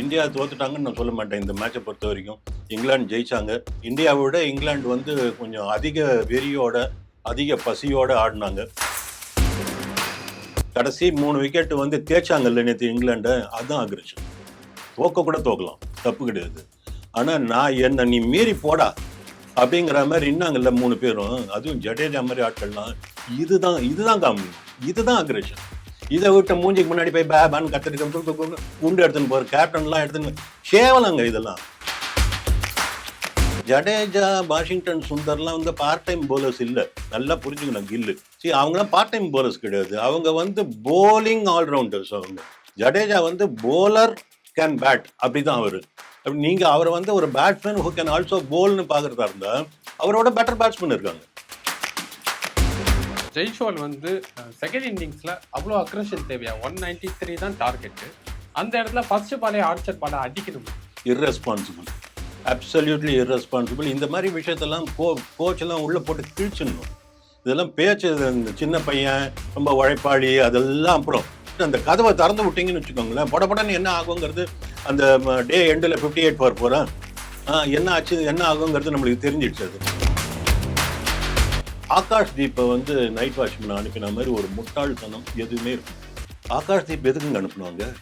India தோத்துட்டாங்கன்னு நான் சொல்ல மாட்டேன். இந்த மேட்சை பொறுத்த வரைக்கும் இங்கிலாந்து ஜெயிச்சாங்க. இந்தியாவை விட இங்கிலாந்து வந்து கொஞ்சம் அதிக வெறியோட அதிக பசியோட ஆடினாங்க. கடைசி மூணு விக்கெட்டு வந்து தேய்ச்சாங்கல்ல நேற்று இங்கிலாண்டை அதுதான் ஆகிருச்சு தோக்க கூட தோக்கலாம். தப்பு கிடையாது. ஆனால் நான் என்ன நீ மீறி போடா அப்படிங்கிற மாதிரி இன்னாங்கல்ல மூணு பேரும். அதுவும் ஜடேஜா மாதிரி ஆட்கள்லாம். இதுதான் இதுதான் காமெடி இதுதான் அக்ரேஷன் இதை விட்டு மூஞ்சிக்கு முன்னாடி போய் பே பேன் குண்டு எடுத்துன்னு போற கேப்டன்லாம் எடுத்துன்னு கேவலங்க இதெல்லாம். ஜடேஜா வாஷிங்டன் சுந்தர்லாம் வந்து பார்ட் டைம் போலர்ஸ் இல்லை. நல்லா புரிஞ்சுக்கணும் கில்லு. சரி அவங்களாம் பார்ட் டைம் போலர்ஸ் கிடையாது. அவங்க வந்து போலிங் ஆல்ரவுண்டர்ஸ் அவங்க. ஜடேஜா வந்து போலர் கேன் பேட் அப்படிதான் அவர். அப்படி நீங்கள் அவரை வந்து ஒரு பேட்ஸ்மேன் ஹூ கேன் ஆல்சோ போல்னு பார்க்குறதா இருந்தால் அவரோட பெட்டர் பேட்ஸ்மேன் இருக்காங்க. ஜெய்ஷோல் வந்து செகண்ட் இன்னிங்ஸில் அவ்வளோ அக்ரஷன் தேவையா? ஒன் நைன்டி த்ரீ தான் டார்கெட்டு அந்த இடத்துல ஃபர்ஸ்ட் பாலே ஆர்ச்சர் பாலை அடிக்கணும். இர்ரெஸ்பான்சிபிள் அப்சல்யூட்லி இர்ரெஸ்பான்சிபிள் இந்த மாதிரி விஷயத்தெல்லாம் கோ கோச்செல்லாம் உள்ளே போட்டு கிழிச்சிடணும். இதெல்லாம் பேச்சு இந்த சின்ன பையன் ரொம்ப உழைப்பாளி அதெல்லாம் அப்புறம். அந்த கதவை திறந்து விட்டீங்கன்னு வச்சுக்கோங்களேன் படப்படன்னு என்ன ஆகுங்கிறது அந்த டே எண்டில் ஃபிஃப்டி எயிட் போர் போகிறேன் என்ன ஆச்சு என்ன ஆகுங்கிறது நம்மளுக்கு தெரிஞ்சிடுச்சு அது. ஆகாஷ் தீப்பை வந்து நைட் வாட்ச்மேன் அனுப்பின மாதிரி ஒரு முட்டாள்தனம் எதுவுமே இருக்கும் ஆகாஷ் தீப் எதுக்குங்க அனுப்புனாங்க?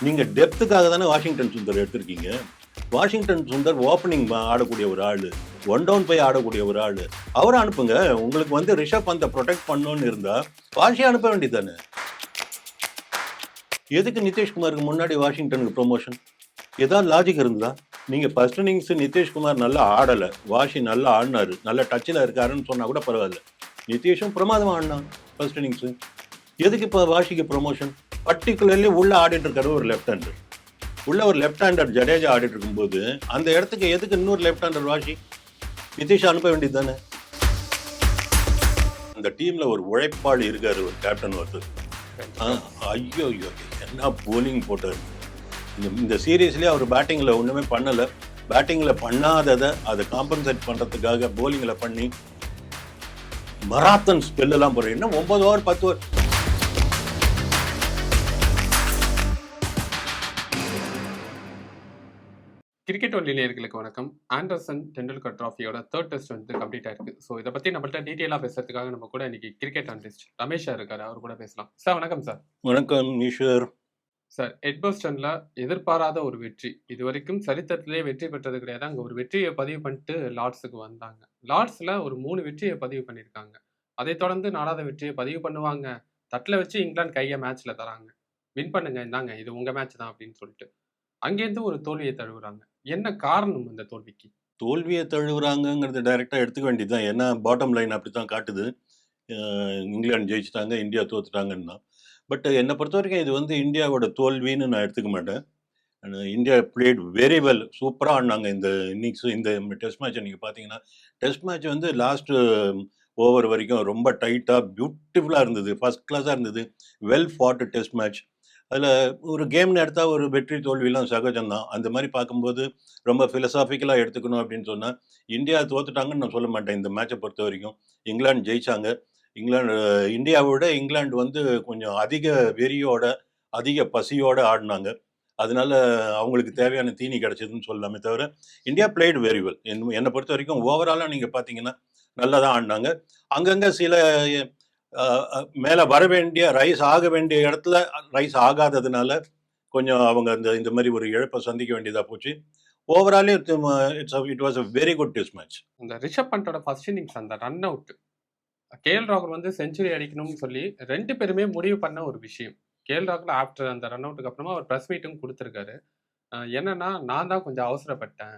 நீங்கள் டெப்த்துக்காக தானே வாஷிங்டன் சுந்தர் எடுத்திருக்கீங்க. வாஷிங்டன் சுந்தர் ஓப்பனிங் ஆடக்கூடிய ஒரு ஆள் ஒன் டவுன் போய் ஆடக்கூடிய ஒரு ஆள். அவரை அனுப்புங்க. உங்களுக்கு வந்து ரிஷப் பந்தை ப்ரொடெக்ட் பண்ணோன்னு இருந்தால் வாஷி அனுப்ப வேண்டியதானே எதுக்கு நிதிஷ்குமாருக்கு முன்னாடி வாஷிங்டனுக்கு ப்ரொமோஷன் ஏதாவது லாஜிக் இருந்தா? நீங்க ஃபர்ஸ்ட் இன்னிங்ஸ் நிதிஷ்குமார் நல்லா ஆடலை. வாஷி நல்லா ஆடினாரு. நல்ல டச்சில் இருக்காருன்னு சொன்னா கூட பரவாயில்ல. நிதிஷும் பிரமாதமா ஆடினான் ஃபர்ஸ்ட் இன்னிங்ஸ் எதுக்கு இப்போ வாஷிக்கு ப்ரொமோஷன் பர்டிகுலர்லி உள்ள ஆடிட்டு இருக்காரு ஒரு லெஃப்ட் ஹேண்டர் உள்ள ஒரு லெஃப்ட் ஹேண்டர் ஜடேஜா ஆடிட்டு இருக்கும்போது அந்த இடத்துக்கு எதுக்கு இன்னொரு லெஃப்ட் ஹேண்டர் வாஷி? நிதிஷ் அனுப்ப வேண்டியது தானே அந்த டீம்ல ஒரு உழைப்பாளி இருக்காரு ஒரு கேப்டன் ஒருத்தர். ஐயோ ஐயோ என்ன போலிங் போட்டார். இந்த இந்த சீரீஸ்லேயே அவர் பேட்டிங்கில் ஒன்றுமே பண்ணலை. பேட்டிங்கில் பண்ணாததை அதை காம்பன்சேட் பண்ணுறதுக்காக போலிங்கில் பண்ணி மராத்தன் ஸ்பெல்லாம் போடுற என்ன ஒன்பது ஓவர் பத்து ஓவர் கிரிக்கெட் ஒன்லி நேயர்களுக்கு வணக்கம். ஆண்டர்சன் டெண்டுல்கர் ட்ராஃபியோட தேர்ட் டெஸ்ட் வந்து கம்ப்ளீட் ஆயிருக்கு. ஸோ இதை பத்தி நம்மள்ட்ட டீட்டெயிலாக பேசுறதுக்காக நம்ம கூட இன்னைக்கு கிரிக்கெட் அனலிஸ்ட் ரமேஷ் இருக்காரு. அவர் கூட பேசலாம். சார் வணக்கம் சார். வணக்கம் ஈஸ்வர் சார் எட்பஸ்டன்ல எதிர்பாராத ஒரு வெற்றி. இது வரைக்கும் சரித்திரத்திலே வெற்றி பெற்றது கிடையாது. அங்கே ஒரு வெற்றியை பதிவு பண்ணிட்டு லார்ட்ஸுக்கு வந்தாங்க. லார்ட்ஸில் ஒரு மூணு வெற்றியை பதிவு பண்ணியிருக்காங்க அதை தொடர்ந்து நாலாவது வெற்றியை பதிவு பண்ணுவாங்க. தட்டில் வச்சு இங்கிலாந்து கையை மேட்ச்சில் தராங்க. வின் பண்ணுங்க இந்தாங்க இது உங்கள் மேட்ச் தான் அப்படின்னு சொல்லிட்டு. அங்கேருந்து ஒரு தோல்வியை தழுவுறாங்க. என்ன காரணம் இந்த தோல்விக்கு? தோல்வியை தழுவுறாங்கங்கிறது டைரெக்டாக எடுத்துக்க வேண்டியது தான் ஏன்னா பாட்டம் லைன் அப்படி தான் காட்டுது இங்கிலாந்து ஜெயிச்சிட்டாங்க இந்தியா தோத்துட்டாங்கன்னா பட் என்னை பொறுத்த வரைக்கும் இது வந்து இந்தியாவோட தோல்வின்னு நான் எடுத்துக்க மாட்டேன். இந்தியா பிளேட் வெரி வெல் சூப்பராக ஆடினாங்க இந்த இன்னிங்ஸ் இந்த டெஸ்ட் மேட்ச் நீங்கள் பார்த்தீங்கன்னா. டெஸ்ட் மேட்ச் வந்து லாஸ்ட் ஓவர் வரைக்கும் ரொம்ப டைட்டாக பியூட்டிஃபுல்லாக இருந்தது. ஃபர்ஸ்ட் கிளாஸாக இருந்தது. வெல் ஃபாட் டெஸ்ட் மேட்ச் அதில் ஒரு கேம்னு எடுத்தால் ஒரு வெற்றி தோல்வியெல்லாம் சகஜம்தான். அந்த மாதிரி பார்க்கும்போது ரொம்ப ஃபிலசாஃபிக்கலாக எடுத்துக்கணும் அப்படின்னு சொன்னால் இந்தியா தோத்துட்டாங்கன்னு நான் சொல்ல மாட்டேன் இந்த மேட்சை பொறுத்த வரைக்கும் இங்கிலாந்து ஜெயிச்சாங்க. இங்கிலாந்து இந்தியாவை விட இங்கிலாந்து வந்து கொஞ்சம் அதிக வெறியோட அதிக பசியோட ஆடினாங்க. அதனால அவங்களுக்கு தேவையான தீனி கிடைச்சதுன்னு சொல்லலாமே தவிர இந்தியா பிளேடு வெரி வெல் என்னை பொறுத்த வரைக்கும் ஓவராலாக நீங்கள் பார்த்தீங்கன்னா நல்லா தான் ஆடினாங்க. அங்கங்கே சில மேலே வர வேண்டிய ரைஸ் ஆக வேண்டிய இடத்துல ரைஸ் ஆகாததுனால கொஞ்சம் அவங்க அந்த இந்த மாதிரி ஒரு இழப்பை சந்திக்க வேண்டியதாக போச்சு. ஓவராலே it's it was a very good test match இந்த ரிஷப் பண்டோட ஃபர்ஸ்ட் இன்னிங்ஸ் அந்த ரன் அவுட் கேஎல் ராகுல் வந்து செஞ்சுரி அடிக்கணும்னு சொல்லி ரெண்டு பேருமே முடிவு பண்ண ஒரு விஷயம். கேஎல் ராகுல் ஆஃப்டர் அந்த ரன் அவுட்டுக்கு அப்புறமா அவர் ப்ரெஸ் மீட்டும் கொடுத்துருக்காரு. என்னன்னா நான் தான் கொஞ்சம் அவசரப்பட்டேன்.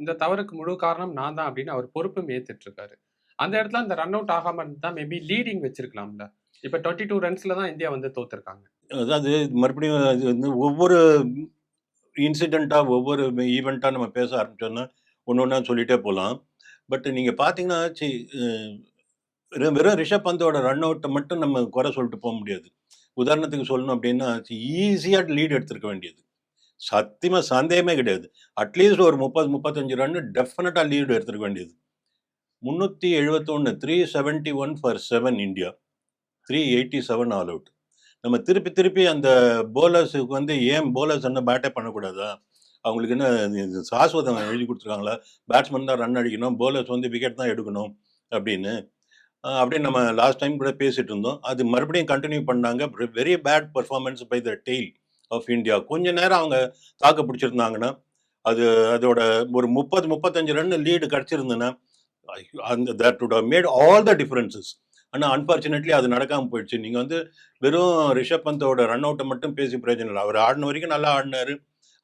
இந்த தவறுக்கு முழு காரணம் நான் தான் அப்படின்னு அவர் பொறுப்பும் ஏத்துட்டு இருக்காரு அந்த இடத்துல அந்த ரன் அவுட் ஆகாம இருந்தா மேபி லீடிங் வச்சிருக்கலாம்ல. இப்ப டுவெண்ட்டி டூ ரன்ஸ்ல தான் இந்தியா வந்து தோத்துருக்காங்க. அதாவது மறுபடியும் அது வந்து ஒவ்வொரு இன்சிடெண்ட்டாக ஒவ்வொரு ஈவெண்ட்டாக நம்ம பேச ஆரம்பித்தோன்னா ஒன்று ஒன்றா சொல்லிகிட்டே போகலாம். பட் நீங்கள் பார்த்தீங்கன்னா சி வெறும் வெறும் ரிஷப் பந்தோட ரன் அவுட்டை மட்டும் நம்ம குறை சொல்லிட்டு போக முடியாது. உதாரணத்துக்கு சொல்லணும் அப்படின்னா ஈஸியாக லீட் எடுத்திருக்க வேண்டியது. சத்தியமாக சந்தேகமே கிடையாது. அட்லீஸ்ட் ஒரு முப்பது முப்பத்தஞ்சு ரன் டெஃபினட்டாக லீடு எடுத்துருக்க வேண்டியது. முந்நூற்றி எழுபத்தொன்று three seventy one for seven India three eighty seven all out நம்ம திருப்பி திருப்பி அந்த போலர்ஸுக்கு வந்து ஏன் போலர்ஸ் என்ன பேட்டே பண்ணக்கூடாதா? அவங்களுக்கு என்ன இது சாஸ்வதம் எழுதி கொடுத்துருக்காங்களா? பேட்ஸ்மேன் தான் ரன் அடிக்கணும் போலர்ஸ் வந்து விக்கெட் தான் எடுக்கணும் அப்படின்னு அப்படின்னு நம்ம லாஸ்ட் டைம் கூட பேசிட்டு இருந்தோம் அது மறுபடியும் கண்டினியூ பண்ணாங்க. Very bad performance by the tail of India கொஞ்ச நேரம் அவங்க தாக்கு பிடிச்சிருந்தாங்கன்னா அது அதோட ஒரு முப்பது முப்பத்தஞ்சு ரன் லீடு கிடச்சிருந்ததுன்னா அந்த that would made all the differences ஆனால் அன்ஃபார்ச்சுனேட்லி அது நடக்காமல் போயிடுச்சு. நீங்கள் வந்து வெறும் ரிஷப் பந்தோட ரன் அவுட்டை மட்டும் பேசி பிரயோஜனம் இல்லை. அவர் ஆடின வரைக்கும் நல்லா ஆடினார்.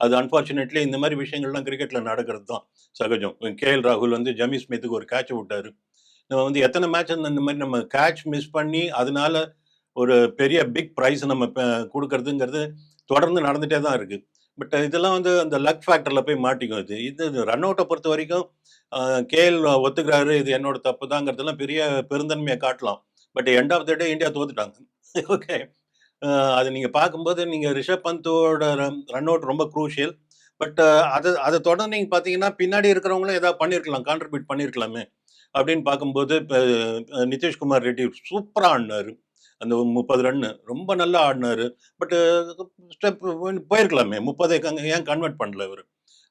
அது அன்ஃபார்ச்சுனேட்லி இந்த மாதிரி விஷயங்கள்லாம் கிரிக்கெட்டில் நடக்கிறது தான் சகஜம். கேஎல் ராகுல் வந்து ஜமி ஸ்மித்துக்கு ஒரு கேட்ச் விட்டார். நம்ம வந்து எத்தனை மேட்ச் இந்த மாதிரி நம்ம கேட்ச் மிஸ் பண்ணி அதனால ஒரு பெரிய பிக் ப்ரைஸ் நம்ம கொடுக்கறதுங்கிறது தொடர்ந்து நடந்துகிட்டே தான் இருக்குது பட் இதெல்லாம் வந்து அந்த லக் ஃபேக்டரில் போய் மாட்டிக்கும். இது இது ரன் அவுட்டை பொறுத்த வரைக்கும் கேஎல் ஒத்துக்கிறாரு இது என்னோட தப்பு தாங்கிறதுலாம் பெரிய பெருந்தன்மையை காட்டலாம். But end of the day India தோத்துட்டாங்க. Okay அது நீங்கள் பார்க்கும்போது நீங்கள் ரிஷப் பந்தோட ரன் அவுட் ரொம்ப க்ரூஷியல் பட் அதை அதை தொடர்ந்து நீங்கள் பார்த்தீங்கன்னா பின்னாடி இருக்கிறவங்களும் ஏதாவது பண்ணியிருக்கலாம் கான்ட்ரிபியூட் பண்ணியிருக்கலாமே அப்படின்னு பார்க்கும்போது இப்போ நிதிஷ்குமார் ரெட்டி சூப்பராக ஆடினாரு. அந்த முப்பது ரன்னு ரொம்ப நல்லா ஆடினாரு. பட்டு ஸ்டெப் போயிருக்கலாமே. முப்பதை கங்க- ஏன் கன்வெர்ட் பண்ணல இவர்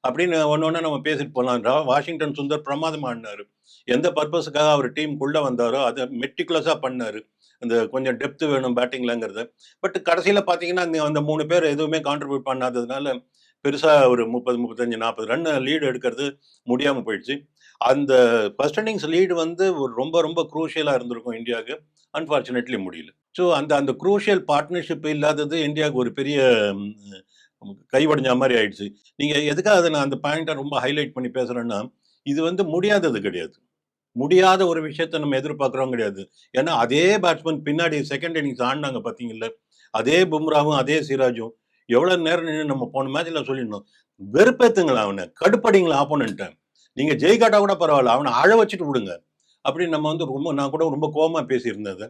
அப்படின்னு ஒன்று ஒன்று நம்ம பேசிட்டு போகலாம் வாஷிங்டன் சுந்தர் பிரமாதமாக ஆடினாரு. எந்த பர்பஸுக்காக அவர் டீமுக்குள்ளே வந்தாரோ அதை மெட்டிகுலஸாக பண்ணார். அந்த கொஞ்சம் டெப்த்து வேணும் பேட்டிங்லங்கிறத பட் கடைசியில் பார்த்தீங்கன்னா அந்த அந்த மூணு பேர் எதுவுமே கான்ட்ரிபியூட் பண்ணாததுனால பெருசாக ஒரு முப்பது முப்பத்தஞ்சு நாற்பது ரன் லீடு எடுக்கிறது முடியாமல் போயிடுச்சு. அந்த ஃபர்ஸ்ட் இன்னிங்ஸ் லீடு வந்து ஒரு ரொம்ப ரொம்ப குரூஷியலாக இருந்திருக்கும் இந்தியாவுக்கு. அன்ஃபார்ச்சுனேட்லி முடியல. ஸோ அந்த அந்த குரூஷியல் பார்ட்னர்ஷிப் இல்லாதது இந்தியாவுக்கு ஒரு பெரிய கைவடைஞ்ச மாதிரி ஆயிடுச்சு. நீங்கள் எதுக்காக அதை நான் அந்த பாயிண்ட்டை ரொம்ப ஹைலைட் பண்ணி பேசுகிறேன்னா இது வந்து முடியாதது கிடையாது. முடியாத ஒரு விஷயத்த நம்ம எதிர்பார்க்குறோம் கிடையாது. ஏன்னா அதே பேட்ஸ்மேன் பின்னாடி செகண்ட் இன்னிங்ஸ் ஆடினாங்க பார்த்தீங்கல்ல அதே பும்ராவும் அதே சிராஜும் எவ்வளோ நேரம் நின்று நம்ம போன மேட்ச்சில் சொல்லிடணும் வெறுப்பேத்துங்களா அவனை கடுப்படிங்களா ஆப்போனண்ட்டை நீங்கள் ஜெயிக்காட்டா கூட பரவாயில்ல அவனை அழ வச்சுட்டு விடுங்க. அப்படின்னு நம்ம வந்து ரொம்ப நான் கூட ரொம்ப கோமா பேசியிருந்தது.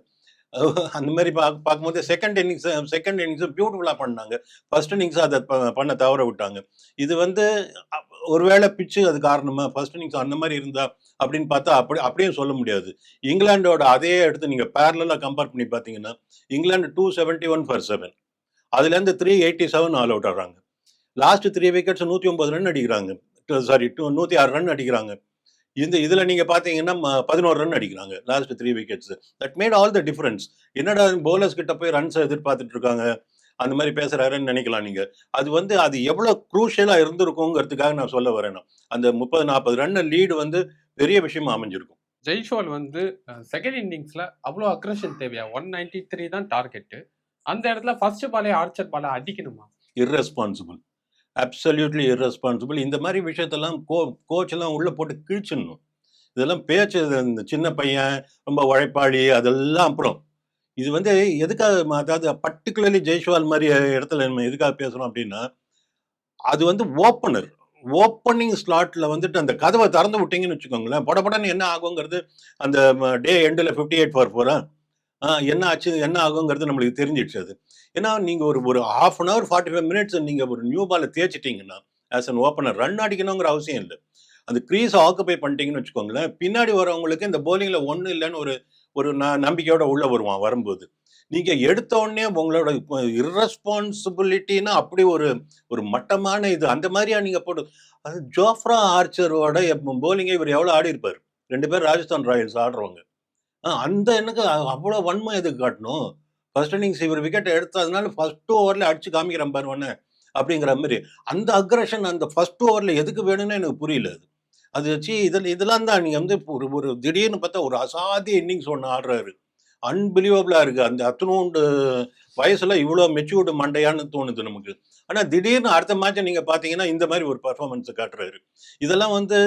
அந்த மாதிரி பா பார்க்கும்போது செகண்ட் இன்னிங்ஸ் செகண்ட் இன்னிங்ஸும் பியூட்டிஃபுல்லாக பண்ணாங்க. ஃபர்ஸ்ட் இன்னிங்ஸ் அதை பண்ண தவற விட்டாங்க. இது வந்து ஒருவேளை பிச்சு அது காரணமாக ஃபர்ஸ்ட் இன்னிங்ஸ் அந்த மாதிரி இருந்தா அப்படின்னு பார்த்தா அப்படி அப்படியும் சொல்ல முடியாது. இங்கிலாண்டோட அதே எடுத்து நீங்கள் பேரலாக கம்பேர் பண்ணி பார்த்தீங்கன்னா England two seventy one for seven அதுலேருந்து three eighty seven all out ஆடுறாங்க லாஸ்ட் த்ரீ விக்கெட்ஸ் நூற்றி ஒன்பது ரன் அடிக்கிறாங்க. சாரி டூ நூற்றி ஆறு ரன் அடிக்கிறாங்க. இந்த இதில் நீங்கள் பார்த்தீங்கன்னா பதினோரு ரன் அடிக்கிறாங்க last three wickets that made all the difference என்னடா bowlers கிட்ட போய் ரன்ஸ் எதிர்பார்த்துட்டு இருக்காங்க? அந்த மாதிரி பேசுறாருன்னு நினைக்கலாம் நீங்க. அது வந்து அது எவ்வளவு குரூஷியலா இருந்திருக்குங்கிறதுக்காக நான் சொல்ல வரேன். அந்த முப்பது நாற்பது ரன் லீடு வந்து பெரிய விஷயமா அமைஞ்சிருக்கும். ஜெய்ஷ்வால் வந்து செகண்ட் இன்னிங்ஸ்ல அவ்வளோ அக்ரஷன் தேவையா? ஒன் நைன்டி த்ரீ தான் டார்கெட் அந்த இடத்துல ஃபர்ஸ்ட் பாலே ஆர்ச்சர் பாலை அடிக்கணுமா? Irresponsible. அப்சல்யூட்லி இர்ரெஸ்பான்சிபிள் இந்த மாதிரி விஷயத்தெல்லாம் கோ கோச்செல்லாம் உள்ளே போட்டு கிழிச்சிடணும். இதெல்லாம் பேச்சு இந்த சின்ன பையன் ரொம்ப உழைப்பாளி அதெல்லாம் அப்புறம். இது வந்து எதுக்காக ம- அதாவது பர்டிகுலர்லி ஜெய்ஷ்வால் மாதிரி இடத்துல நம்ம எதுக்காக பேசுகிறோம் அப்படின்னா அது வந்து ஓப்பனர் ஓப்பனிங் ஸ்லாட்ல வந்துட்டு அந்த கதவை திறந்து விட்டீங்கன்னு வச்சுக்கோங்களேன். படப்படன்னு என்ன ஆகுங்கிறது அந்த டே எண்டில் ஃபிஃப்டி எயிட் ஃபார் ஃபோரா என்ன ஆச்சு என்ன ஆகுங்கிறது நம்மளுக்கு தெரிஞ்சிடுச்சு அது. ஏன்னா நீங்கள் ஒரு ஒரு half an hour forty five minutes நீங்கள் ஒரு நியூ பாலை தேய்ச்சிட்டிங்கன்னா ஆஸ் அன் ஓப்பனர் ரன் அடிக்கணுங்கிற அவசியம் இல்லை. அந்த க்ரீஸ் ஆக்குப்பை பண்ணிட்டீங்கன்னு வச்சுக்கோங்களேன் பின்னாடி வரவங்களுக்கு இந்த போலிங்கில் ஒன்றும் இல்லைன்னு ஒரு ஒரு ந- நம்பிக்கையோட உள்ளே வருவான் வரும்போது. நீங்கள் எடுத்த உடனே உங்களோட இரஸ்பான்சிபிலிட்டின்னா அப்படி ஒரு ஒரு மட்டமான இது அந்த மாதிரியா நீங்கள் போட்டு அது ஜோஃப்ரா ஆர்ச்சரோட போலிங்கை இவர் எவ்வளோ ஆடி இருப்பார் ரெண்டு பேர் ராஜஸ்தான் ராயல்ஸ் ஆடுறவங்க. அந்த எனக்கு அவ்வளோ வன்மை எதுக்கு காட்டணும்? ஃபர்ஸ்ட் இன்னிங்ஸ் இவர் விக்கெட் எடுத்ததுனால ஃபர்ஸ்ட் ஓவரில் அடிச்சு காமிக்கிறேன் பாருவனே அப்படிங்கிற மாதிரி. அந்த அக்ரஷன் அந்த ஃபர்ஸ்ட் ஓவரில் எதுக்கு வேணும்னு எனக்கு புரியல அது. அது வச்சு இதில் இதெல்லாம் தான் நீங்கள் வந்து ஒரு ஒரு திடீர்னு பார்த்தா ஒரு அசாதிய இன்னிங்ஸ் ஒன்று ஆடுறாரு. அன்பிலீவபிளாக இருக்குது அந்த அத்தனோண்டு வயசில் இவ்வளோ மெச்சூர்டு மண்டையான்னு தோணுது நமக்கு. ஆனால் திடீர்னு அடுத்த மேட்சை நீங்கள் பார்த்தீங்கன்னா இந்த மாதிரி ஒரு பர்ஃபார்மன்ஸை காட்டுறாரு. இதெல்லாம் வந்து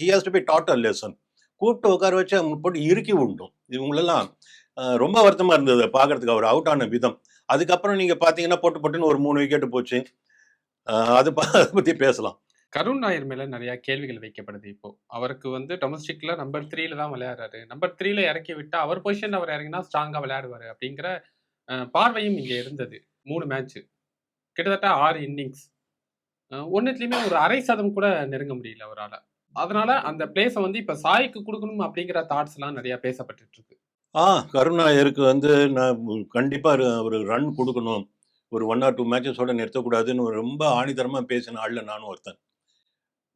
he has to be taught a lesson கூப்பிட்டு உட்கார வச்சு அவங்க போட்டு இறுக்கி விடணும் இவங்களெல்லாம் ரொம்ப வருத்தமாக இருந்தது பார்க்கறதுக்கு. அவர் அவுட் ஆன விதம். அதுக்கப்புறம் நீங்கள் பார்த்தீங்கன்னா போட்டு போட்டுன்னு ஒரு மூணு விக்கெட்டு போச்சு. அது அதை பற்றி பேசலாம். கருண் நாயர் மேல நிறைய கேள்விகள் வைக்கப்படுது இப்போ. அவருக்கு வந்து டொமஸ்டிக்ல நம்பர் த்ரீல தான் விளையாடுறாரு. நம்பர் த்ரீல இறக்கி விட்டா அவர் பொசிஷன் அவர் இறங்கினா ஸ்ட்ராங்கா விளையாடுவாரு அப்படிங்கிற பார்வையும் இங்க இருந்தது. மூணு மேட்ச் கிட்டத்தட்ட ஆறு இன்னிங்ஸ் ஒன்னுத்துலயுமே ஒரு அரை சதம் கூட நெருங்க முடியல அவரால். அதனால அந்த பிளேஸை வந்து இப்ப சாய்க்கு கொடுக்கணும் அப்படிங்கிற தாட்ஸ் எல்லாம் நிறைய பேசப்பட்டுட்டு இருக்கு. ஆ கருணாயருக்கு வந்து நான் கண்டிப்பாக ஒரு ரன் கொடுக்கணும். ஒரு ஒன் ஆர் டூ மேட்சஸோட நிறுத்தக்கூடாதுன்னு ரொம்ப ஆணித்தரமாக பேசின ஆளில் நானும் ஒருத்தன்.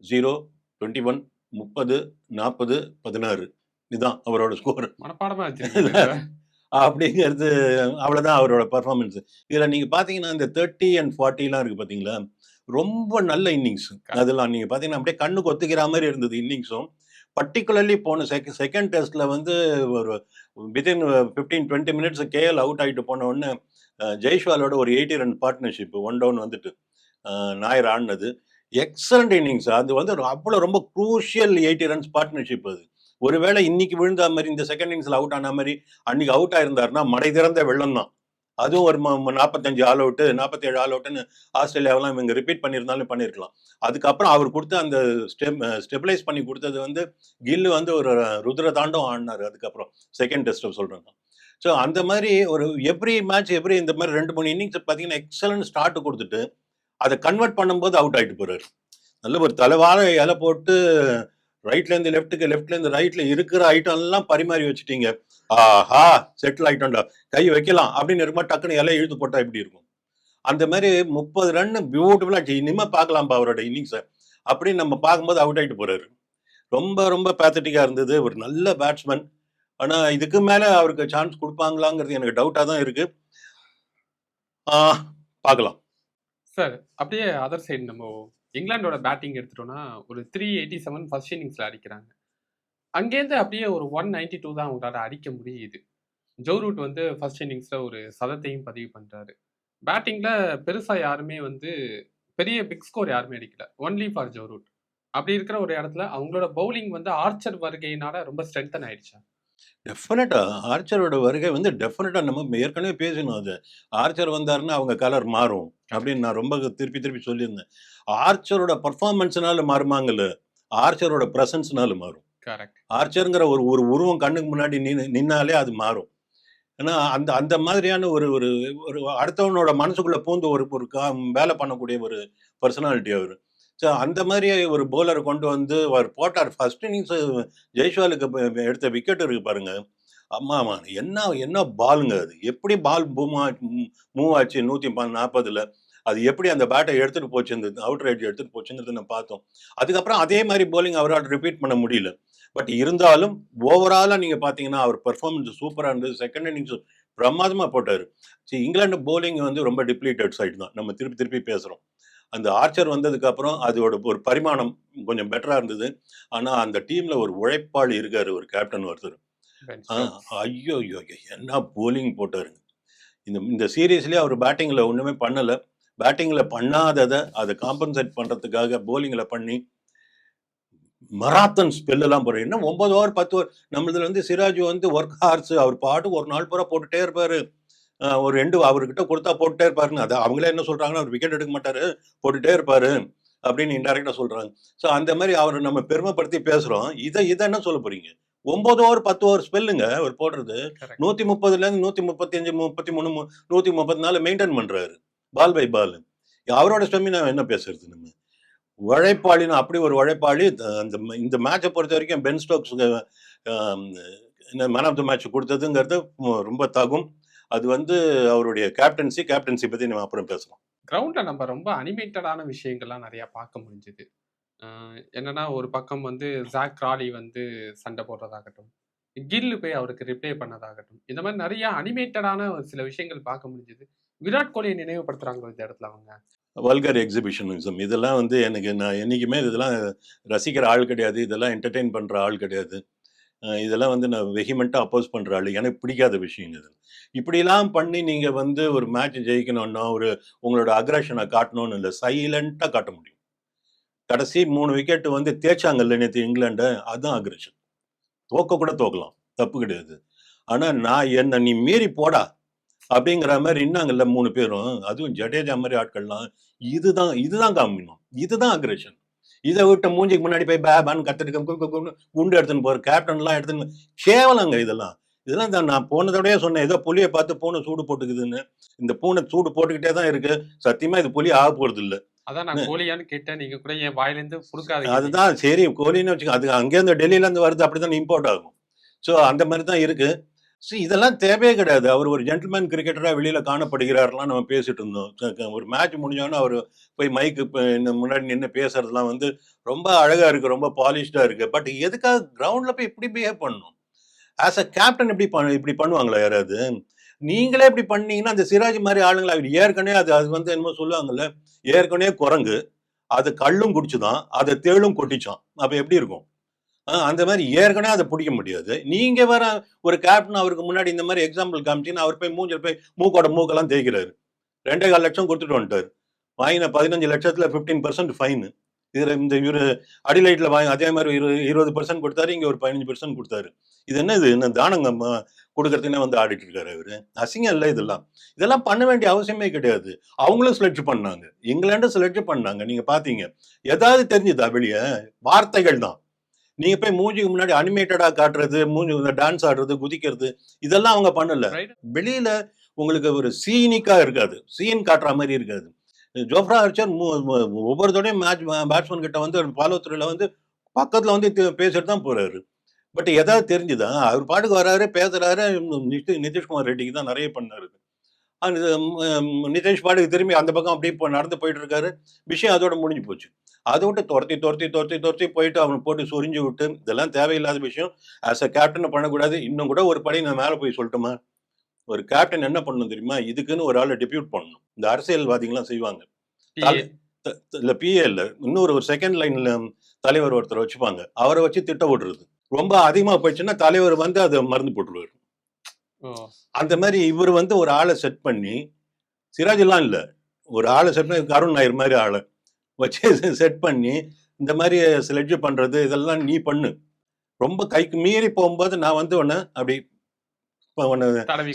ஜீரோ டுவெண்ட்டி ஒன் முப்பது நாற்பது பதினாறு. இதுதான் அவரோட ஸ்கோர் மனப்பாடமா அப்படிங்கிறது அவ்வளோதான் அவரோட பர்ஃபார்மன்ஸ் இதில் நீங்கள் பார்த்தீங்கன்னா இந்த தேர்ட்டி அண்ட் ஃபார்ட்டிலாம் இருக்குது பார்த்தீங்களா ரொம்ப நல்ல இன்னிங்ஸ் அதெல்லாம் நீங்கள் பார்த்தீங்கன்னா அப்படியே கண்ணு கொத்துக்கிற மாதிரி இருந்தது இன்னிங்ஸும். பர்டிகுலர்லி போன செக செகண்ட் டெஸ்ட்டில் வந்து ஒரு within fifteen twenty minutes KL out ஆகிட்டு போன உடனே ஜெய்ஷ்வாலோட ஒரு eighty run partnership one down வந்துட்டு நாயர் ஆடினது. எக்ஸலண்ட் இன்னிங்ஸ் அது வந்து ஒரு அவ்வளோ ரொம்ப குரூஷியல் எயிட்டி ரன்ஸ் பார்ட்னர்ஷிப் அது. ஒருவேளை இன்னைக்கு விழுந்த மாதிரி இந்த செகண்ட் இன்னிங்ஸில் அவுட் ஆன மாதிரி அன்னைக்கு அவுட் ஆயிருந்தாருன்னா மடை திறந்த வெள்ளம் தான் அதுவும் ஒரு நாற்பத்தஞ்சு ஆல் அவுட்டு நாற்பத்தேழு ஆல் அவுட்டுன்னு ஆஸ்திரேலியாவெல்லாம் இவங்க ரிப்பீட் பண்ணியிருந்தாலும் பண்ணியிருக்கலாம். அதுக்கப்புறம் அவர் கொடுத்த அந்த ஸ்டெப் ஸ்டெபிலைஸ் பண்ணி கொடுத்தது வந்து கில்லு வந்து ஒரு ருத்ர தாண்டம் ஆடினார் அதுக்கப்புறம். செகண்ட் டெஸ்ட் சொல்கிறேன் ஸோ அந்த மாதிரி ஒரு எவ்ரி மேட்ச் எவ்ரி இந்த மாதிரி ரெண்டு மூணு இன்னிங்ஸ் பார்த்தீங்கன்னா எக்ஸலன்ட் ஸ்டார்ட் கொடுத்துட்டு அதை கன்வெர்ட் பண்ணும்போது அவுட் ஆகிட்டு போறாரு. நல்ல ஒரு தலைவார இலை போட்டு ரைட்லேருந்து லெஃப்ட்டுக்கு லெஃப்ட்லேருந்து ரைட்ல இருக்கிற ஐட்டம் எல்லாம் பரிமாறி வச்சுட்டீங்க. ஆஹா செட்டில் ஆகிட்டோம்டா கை வைக்கலாம் அப்படின்னு இருக்கும்போது டக்குன்னு இலையை இழுத்து போட்டா எப்படி இருக்கும்? அந்த மாதிரி முப்பது ரன் பியூட்டிஃபுல்லாக இனிமே பார்க்கலாம்ப்பா அவரோட இன்னிங்ஸை அப்படின்னு நம்ம பார்க்கும்போது அவுட் ஆகிட்டு போகிறாரு ரொம்ப ரொம்ப பேத்தட்டிக்காக இருந்தது. ஒரு நல்ல பேட்ஸ்மேன் ஆனால் இதுக்கு மேலே அவருக்கு சான்ஸ் கொடுப்பாங்களாங்கிறது எனக்கு டவுட்டாக தான் இருக்கு. பார்க்கலாம். சார் அப்படியே அதர் சைடு நம்ம இங்கிலாண்டோட பேட்டிங் எடுத்துட்டோம்னா ஒரு த்ரீ எயிட்டி செவன் ஃபர்ஸ்ட் இன்னிங்ஸில் அடிக்கிறாங்க. அங்கேருந்து அப்படியே ஒரு ஒன் நைன்டி டூ தான் அவங்களால அடிக்க முடியுது. ஜோ ரூட் வந்து ஃபர்ஸ்ட் இன்னிங்ஸில் ஒரு சதத்தையும் பதிவு பண்ணுறாரு பேட்டிங்கில் பெருசாக யாருமே வந்து பெரிய பிக் ஸ்கோர் யாருமே அடிக்கல. ஒன்லி ஃபார் ஜோ ரூட் அப்படி இருக்கிற ஒரு இடத்துல அவங்களோட பவுலிங் வந்து ஆர்ச்சர் வருகையினால ரொம்ப ஸ்ட்ரென்தன் ஆயிடுச்சா. டெஃபினட்டா ஆர்ச்சரோட வருகை வந்து டெஃபினட்டா நம்ம ஏற்கனவே பேசணும் அது. ஆர்ச்சர் வந்தாருன்னா அவங்க கலர் மாறும் அப்படின்னு நான் ரொம்ப திருப்பி திருப்பி சொல்லியிருந்தேன். ஆர்ச்சரோட பர்ஃபார்மன்ஸ்னால மாறுமாங்கல்ல ஆர்ச்சரோட ப்ரெசன்ஸ்னால மாறும். ஆர்ச்சருங்கிற ஒரு ஒரு உருவம் கண்ணுக்கு முன்னாடி நின்று நின்னாலே அது மாறும். ஏன்னா அந்த அந்த மாதிரியான ஒரு ஒரு ஒரு அடுத்தவனோட மனசுக்குள்ள பூந்து ஒரு ஒரு வேலை பண்ணக்கூடிய ஒரு பர்சனாலிட்டி அவர். ஸோ அந்த மாதிரி ஒரு போலரை கொண்டு வந்து அவர் போட்டார். ஃபர்ஸ்ட் இன்னிங்ஸ் ஜெய்ஷ்வாலுக்கு எடுத்த விக்கெட் இருக்கு பாருங்க. ஆமாம் ஆமாம் என்ன என்ன பாலுங்க அது? எப்படி பால் பூமா மூவ் ஆச்சு நூற்றி நாற்பதில் அது எப்படி அந்த பேட்டை எடுத்துகிட்டு போச்சுருந்தது அவுட் ரைட் எடுத்துகிட்டு போச்சுங்கிறது நம்ம பார்த்தோம். அதுக்கப்புறம் அதே மாதிரி போலிங் அவரால் ரிப்பீட் பண்ண முடியல. பட் இருந்தாலும் ஓவராலாக நீங்கள் பார்த்தீங்கன்னா அவர் பெர்ஃபார்மன்ஸ் சூப்பராக இருந்தது. செகண்ட் இன்னிங்ஸ் பிரமாதமாக போட்டார். சரி இங்கிலாந்து போலிங் வந்து ரொம்ப டிப்ளீட்டட் சைடு தான். நம்ம திருப்பி திருப்பி பேசுகிறோம் அந்த ஆர்ச்சர் வந்ததுக்கு அப்புறம் அதோட ஒரு பரிமாணம் கொஞ்சம் பெட்டராக இருந்தது. ஆனால் அந்த டீமில் ஒரு உழைப்பாளி இருக்காரு ஒரு கேப்டன் ஒருத்தர். ஐயோ ஐயோ, என்ன போலிங் போட்டாருங்க. இந்த இந்த சீரீஸ்லேயே அவர் பேட்டிங்கில் ஒன்றுமே பண்ணலை. பேட்டிங்கில் பண்ணாததை அதை காம்பன்சேட் பண்ணுறதுக்காக போலிங்கில் பண்ணி மராத்தன் ஸ்பெல்லாம் போடுற என்ன ஒன்பது ஓவர் பத்து ஓவர் நம்மளதுல வந்து சிராஜ் வந்து ஒர்க் ஹார்ஸ் அவர் பாட்டு ஒரு நாள் பூரா போட்டுட்டே இருப்பாரு. ஒரு ரெண்டு அவர்கிட்ட கொடுத்தா போட்டுட்டே இருப்பாருன்னு. அது அவங்களே என்ன சொல்றாங்கன்னா அவர் விக்கெட் எடுக்க மாட்டாரு போட்டுட்டே இருப்பாரு அப்படின்னு இன்டெரக்டா சொல்றாங்க. ஸோ அந்த மாதிரி அவரை நம்ம பெருமைப்படுத்தி பேசுறோம். இதை இதை என்ன சொல்ல போறீங்க? ஒன்பது ஓவர் பத்து ஓவர் ஸ்பெல்லுங்க அவர் போடுறது. நூத்தி முப்பதுல இருந்து நூத்தி முப்பத்தி அஞ்சு முப்பத்தி மூணு நூத்தி முப்பத்தி நாலு மெயின்டைன் பண்றாரு. பால் பை பால் அவரோட ஸ்டெமினா என்ன பேசுறது நம்ம? உழைப்பாளின்னு அப்படி ஒரு உழைப்பாளி அந்த இந்த மேட்சை பொறுத்த வரைக்கும் Ben Stokes man of the match கொடுத்ததுங்கிறது ரொம்ப தகும். அது வந்து அவருடைய கேப்டன்சி கேப்டன்சி பத்தி நம்ம அப்புறம் பேசலாம் கிரவுண்ட்ல நம்ம ரொம்ப அனிமேட்டடான விஷயங்கள்லாம் நிறைய பார்க்க முடிஞ்சுது. என்னன்னா ஒரு பக்கம் வந்து ஜாக் ராலி வந்து சண்டை போடுறதாகட்டும் கில்லு போய் அவருக்கு ரிப்ளை பண்ணதாகட்டும் இந்த மாதிரி நிறைய அனிமேட்டடான ஒரு சில விஷயங்கள் பார்க்க முடிஞ்சுது. விராட் கோலியை நினைவுபடுத்துறாங்க இந்த இடத்துல அவங்க? வல்கர் எக்ஸிபிஷனிசம் இதெல்லாம் வந்து எனக்கு நான் என்றைக்குமே இதெல்லாம் ரசிக்கிற ஆள் கிடையாது. இதெல்லாம் என்டர்டெயின் பண்ணுற ஆள் கிடையாது. இதெல்லாம் வந்து நான் வெஹிமெண்ட்டாக அப்போஸ் பண்ணுற ஆள். எனக்கு பிடிக்காத விஷயம் இது. இப்படிலாம் பண்ணி நீங்கள் வந்து ஒரு மேட்ச் ஜெயிக்கணும்னா ஒரு உங்களோட அக்ரஷனை காட்டணும்னு இல்லை சைலண்ட்டாக காட்ட முடியும். கடைசி மூணு விக்கெட்டு வந்து தேய்ச்சாங்கல்ல நேற்று இங்கிலாண்டை அதுதான் அக்ரஷன் தோக்க கூட தோக்கலாம். தப்பு கிடையாது. ஆனால் நான் என்ன நீ மீறி போடா. அப்படிங்கிற மாதிரி இன்னாங்கல்ல மூணு பேரும் அதுவும் ஜடேஜா மாதிரி ஆட்கள்லாம் இதுதான் இதுதான் காமிக்கணும். இதுதான் அக்ரஷன் இதை விட்டு மூஞ்சிக்கு முன்னாடி போய் பே பேன்னு கத்துட்டு குண்டு எடுத்துன்னு போற கேப்டன்லாம் எடுத்துன்னு கேவலங்க இதெல்லாம். இதெல்லாம் தான் நான் போனதோடய சொன்னேன் ஏதோ புலியை பார்த்து பூனை சூடு போட்டுக்குதுன்னு. இந்த பூனை சூடு போட்டுக்கிட்டே தான் இருக்கு. சத்தியமா இது புலி ஆக போறது இல்ல. அதான் நான் கோலியான்னு கேட்டேன். நீங்க கூட என் வாயிலிருந்து அதுதான் சரி கோலின்னு வச்சுக்க அது அங்கேருந்து டெல்லியில இருந்து வருது அப்படிதான் இம்போர்ட் ஆகும். ஸோ அந்த மாதிரி தான் இருக்கு. ஸோ இதெல்லாம் தேவையே கிடையாது. அவர் ஒரு ஜென்டில்மேன் கிரிக்கெட்டராக வெளியில காணப்படுகிறார்லாம் நம்ம பேசிட்டு இருந்தோம். ஒரு மேட்ச் முடிஞ்சோனே அவர் போய் மைக்கு முன்னாடி நின்று பேசுறதெல்லாம் வந்து ரொம்ப அழகா இருக்கு. ரொம்ப பாலிஷ்டா இருக்கு. பட் எதுக்காக கிரவுண்ட்ல போய் இப்படி பிஹேவ் பண்ணணும்? ஆஸ் அ கேப்டன் இப்படி பண்ண இப்படி பண்ணுவாங்களா யாராவது? நீங்களே இப்படி பண்ணீங்கன்னா, அந்த சிராஜ் மாதிரி ஆளுங்கள அவர் ஏற்கனவே அது அது வந்து என்னமோ சொல்லுவாங்கல்ல, ஏற்கனவே குரங்கு. அது கல்லும் குடிச்சுதான். அதை தேளும் கொட்டிச்சான் அப்போ எப்படி இருக்கும்? ஆ அந்த மாதிரி ஏற்கனவே அதை பிடிக்க முடியாது. நீங்க வேற ஒரு கேப்டன் அவருக்கு முன்னாடி இந்த மாதிரி எக்ஸாம்பிள் காமிச்சின்னு அவர் போய் மூஞ்சில போய் மூக்கோட மூக்கெல்லாம் தேய்க்கிறாரு. ரெண்டே கால் லட்சம் கொடுத்துட்டு வந்துட்டாரு. வாங்கின 15,00,000த்துல 15% ஃபைனு. இதுல இந்த இவரு அடிலைட்ல வாங்கி அதே மாதிரி இரு இருபது பர்சன்ட் கொடுத்தாரு இங்க ஒரு பதினஞ்சு பர்சன்ட் கொடுத்தாரு இது என்ன இது என்ன தானங்க ம வந்து ஆடிட்டு இருக்காரு இவரு? அசிங்கம் இல்லை இதெல்லாம். இதெல்லாம் பண்ண வேண்டிய அவசியமே கிடையாது. அவங்களும் செலக்ட் பண்ணாங்க. இங்கிலாண்டும் செலக்ட் பண்ணாங்க. நீங்க பார்த்தீங்க. ஏதாவது தெரிஞ்சுதா வெளியே வார்த்தைகள் தான். நீங்க போய் மூஞ்சிக்கு முன்னாடி அனிமேட்டடா காட்டுறது, மூஞ்சி டான்ஸ் ஆடுறது, குதிக்கிறது இதெல்லாம் அவங்க பண்ணல. வெளியில உங்களுக்கு ஒரு சீனிக்கா இருக்காது. சீன் காட்டுற மாரி இருக்காது. ஜோஃப்ரா ஆர்ச்சர் ஒவ்வொரு தடவையும் மேட்ச் பேட்ஸ்மேன் கிட்ட வந்து ஃபாலோ த்ரூல வந்து பக்கத்துல வந்து பேசிட்டு தான் போறாரு. பட் ஏதாவது தெரிஞ்சுதா? அவர் பாட்டுக்கு வராரு, பேசுறாரு. நிதி நிதிஷ்குமார் ரெட்டிக்கு தான் நெறைய பண்ணாரு. நிதிஷ் பாட்டுக்கு திரும்பி அந்த பக்கம் அப்படியே போ நடந்து போயிட்டு இருக்காரு. விஷயம் அதோட முடிஞ்சு போச்சு. அத விட்டு தொரத்தி, தொரத்தி, தொரத்தி, தொரத்தி போயிட்டு அவன போட்டு சொரிஞ்சு விட்டு, இதெல்லாம் தேவையில்லாத விஷயம். ஆஸ் அ கேப்டன் பண்ணக்கூடாது. இன்னும் கூட ஒரு படி நான் மேல போய் சொல்லட்டுமா? ஒரு கேப்டன் என்ன பண்ணணும் தெரியுமா? இதுக்குன்னு ஒரு ஆள டெப்யூட் பண்ணணும். இந்த அரசியல்வாதிகள்லாம் செய்வாங்க. இல்ல பிஏ இல்ல. இன்னொரு ஒரு செகண்ட் லைன்ல தலைவர் ஒருத்தர வச்சுப்பாங்க. அவர வச்சு திட்ட விடுறது. ரொம்ப அதிகமா போயிடுச்சுன்னா, தலைவர் வந்து அத மருந்து போட்டுருவாரு. அந்த மாரி இவரு வந்து ஒரு ஆள செட் பண்ணி, சிராஜ்லாம் இல்ல. ஒரு ஆள செட் பண்ணி அருண் நாயர் மாரி ஆள வச்சு செட் பண்ணி, இந்த மாரி ஸ்லெட்ஜ் பண்றது இதெல்லாம் நீ பண்ணு. ரொம்ப கைக்கு மீறி போம்போது நான் வந்து உன்ன அப்படி உன்ன